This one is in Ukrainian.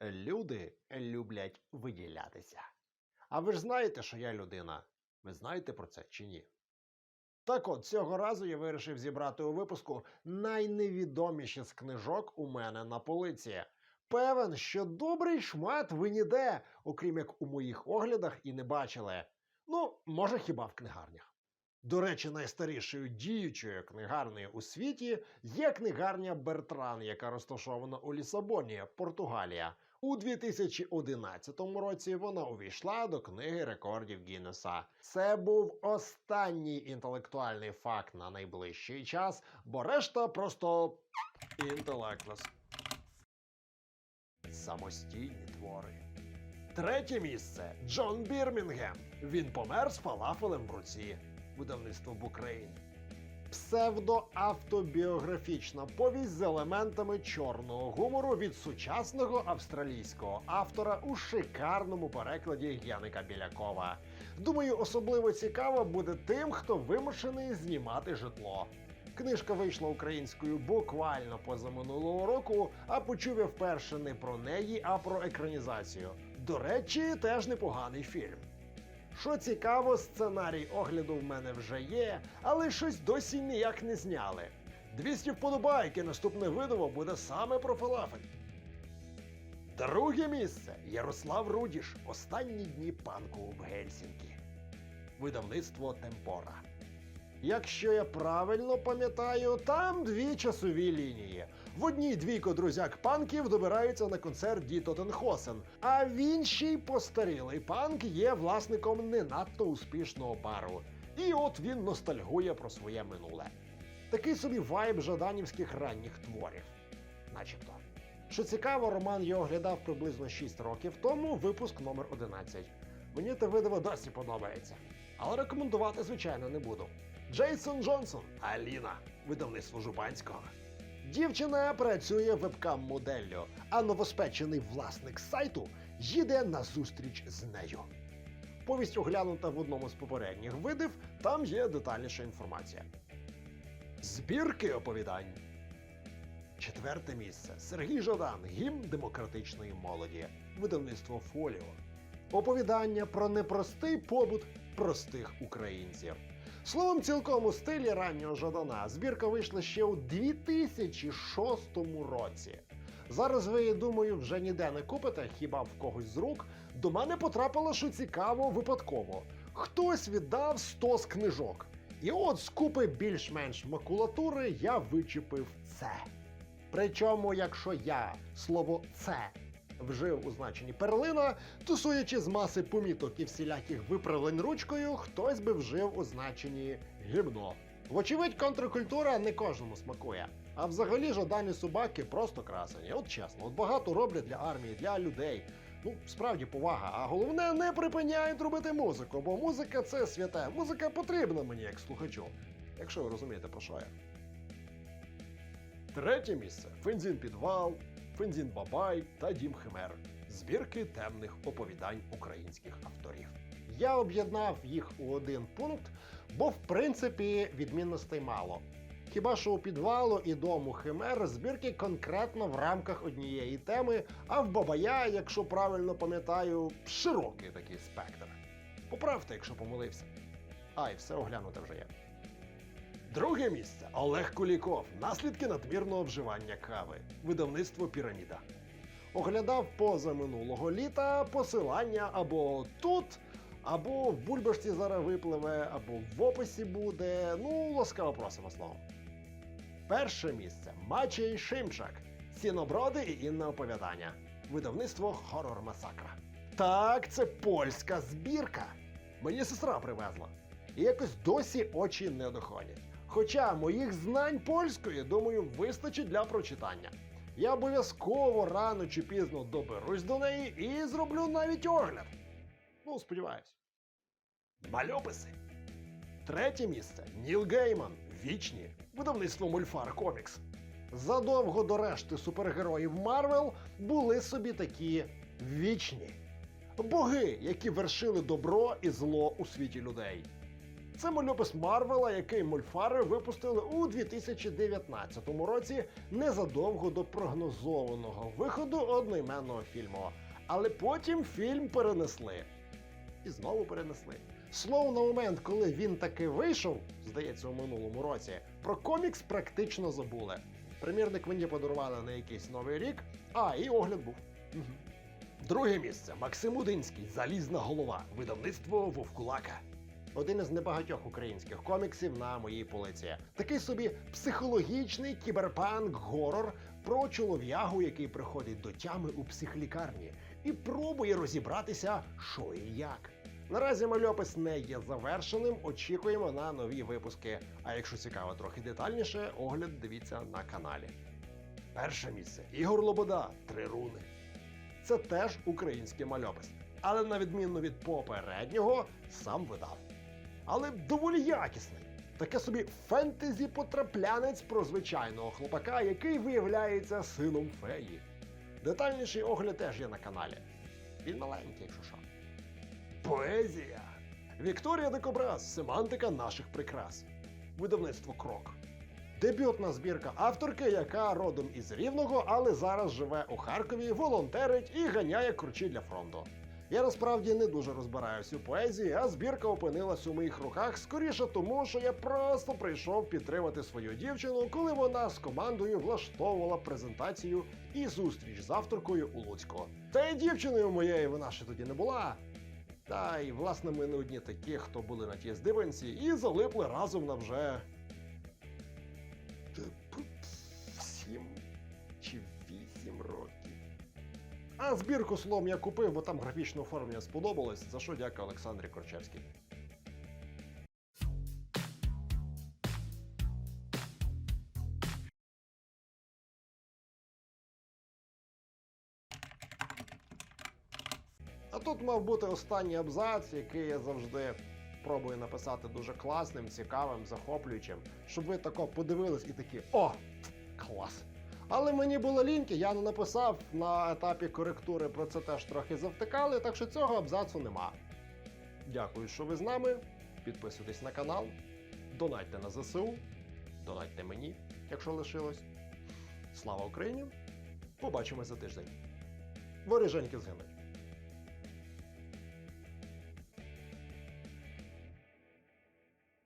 Люди люблять виділятися. А ви ж знаєте, що я людина? Ви знаєте про це чи ні? Так от, цього разу я вирішив зібрати у випуску найневідоміші з книжок у мене на полиці. Певен, що добрий шмат ви ніде, окрім як у моїх оглядах, і не бачили. Ну, може, хіба в книгарнях. До речі, найстарішою діючою книгарнею у світі є книгарня Бертран, яка розташована у Лісабоні, Португалія. У 2011 році вона увійшла до книги рекордів Гіннеса. Це був останній інтелектуальний факт на найближчий час, бо решта просто інтелектлес. Самостійні твори. Третє місце Джон Бірмінгем. Він помер з фалафелем в руці. Видавництво Букрейн. Псевдоавтобіографічна повість з елементами чорного гумору від сучасного австралійського автора у шикарному перекладі Яника Білякова. Думаю, особливо цікаво буде тим, хто вимушений знімати житло. Книжка вийшла українською буквально позаминулого року, а почув я вперше не про неї, а про екранізацію. До речі, теж непоганий фільм. Що цікаво, сценарій огляду в мене вже є, але щось досі ніяк не зняли. 200 вподобайки наступне видово буде саме про фалафель. Друге місце Ярослав Рудіш. Останні дні панку в Гельсінкі. Видавництво Темпора. Якщо я правильно пам'ятаю, там дві часові лінії. В одній двійко друзяк панків добираються на концерт Ді Тоттенхосен, а в іншій постарілий панк є власником не надто успішного бару. І от він ностальгує про своє минуле. Такий собі вайб жаданівських ранніх творів. Начебто. Що цікаво, Роман його оглядав приблизно 6 років тому, випуск номер 11. Мені те видиво досі подобається. Але рекомендувати, звичайно, не буду. Джейсон Джонсон, Аліна, видавництво Жупанського. Дівчина працює вебкам-моделлю, а новоспечений власник сайту їде на зустріч з нею. Повість оглянута в одному з попередніх видів, там є детальніша інформація. Збірки оповідань. Четверте місце. Сергій Жадан, гімн демократичної молоді, видавництво Фоліо. Оповідання про непростий побут простих українців. Словом, цілком у стилі раннього Жадана збірка вийшла ще у 2006 році. Зараз ви, думаю, вже ніде не купите, хіба в когось з рук. До мене потрапило, що цікаво випадково. Хтось віддав 100 з книжок. І от з купи більш-менш макулатури я вичепив це. Причому, якщо я слово це вжив у значенні перлина, то судячи з маси поміток і всіляких виправлень ручкою, хтось би вжив у значенні гімно. Вочевидь, контркультура не кожному смакує. А взагалі жадані собаки просто красені. От чесно, от багато роблять для армії, для людей. Ну, справді повага. А головне, не припиняють робити музику, бо музика це святе. Музика потрібна мені як слухачу. Якщо ви розумієте, про що я. Третє місце Фензін Підвал, Фензін Бабай та Дім Химер. Збірки темних оповідань українських авторів. Я об'єднав їх у один пункт, бо в принципі відмінностей мало. Хіба що у підвалу і дому Химер збірки конкретно в рамках однієї теми, а в Бабая, якщо правильно пам'ятаю, широкий такий спектр. Поправте, якщо помилився. А, і все оглянуте вже є. Друге місце Олег Куліков. Наслідки надмірного вживання кави. Видавництво Піраміда. Оглядав позаминулого літа посилання або тут, або в бульбашці зараз випливе, або в описі буде. Ну, ласкаво просимо словом. Перше місце Мачей Шимчак. Сіноброди і інне оповідання. Видавництво Хорор Масакра. Так, це польська збірка. Мені сестра привезла. І якось досі очі не доходять. Хоча моїх знань польської, думаю, вистачить для прочитання. Я обов'язково рано чи пізно доберусь до неї і зроблю навіть огляд. Ну, сподіваюсь. Мальописи. Третє місце Ніл Гейман. Вічні. Видавництво Мульфар Комікс. Задовго до решти супергероїв Марвел були собі такі вічні. Боги, які вершили добро і зло у світі людей. Це мальопис Марвела, який мульфари випустили у 2019 році незадовго до прогнозованого виходу одноіменного фільму. Але потім фільм перенесли. І знову перенесли. Слово на момент, коли він таки вийшов, здається, у минулому році, про комікс практично забули. Примірник мені подарували на якийсь новий рік, а і огляд був. Друге місце Максим Удинський, Залізна голова, видавництво Вовкулака. Один із небагатьох українських коміксів на моїй полиці. Такий собі психологічний кіберпанк-горор про чолов'ягу, який приходить до тями у психлікарні і пробує розібратися, що і як. Наразі мальопис не є завершеним. Очікуємо на нові випуски. А якщо цікаво трохи детальніше, огляд дивіться на каналі. Перше місце Ігор Лобода Три руни. Це теж український мальопис, але на відміну від попереднього, сам видав. Але доволі якісний. Таке собі фентезі потраплянець про звичайного хлопака, який виявляється сином феї. Детальніший огляд теж є на каналі. Він маленький, якщо що. Поезія. Вікторія Декобраз. Семантика наших прикрас. Видавництво Крок. Дебютна збірка авторки, яка родом із Рівного, але зараз живе у Харкові, волонтерить і ганяє кручі для фронту. Я насправді не дуже розбираюся у поезії, а збірка опинилась у моїх руках скоріше тому, що я просто прийшов підтримати свою дівчину, коли вона з командою влаштовувала презентацію і зустріч з авторкою у Луцьку. Та й дівчиною моєї вона ще тоді не була. Та й власне ми не одні такі, хто були на тій здиванці, і залипли разом на вже. А збірку словом я купив, бо там графічне оформлення сподобалось, за що дякую Олександрі Корчевській. А тут мав бути останній абзац, який я завжди пробую написати дуже класним, цікавим, захоплюючим, щоб ви тако подивились і такі о! Клас! Але мені було ліньки, я не написав на етапі коректури про це теж трохи завтикали, так що цього абзацу нема. Дякую, що ви з нами. Підписуйтесь на канал, донайте на ЗСУ, донайте мені, якщо лишилось. Слава Україні! Побачимось за тиждень. Воріженьки згинуть.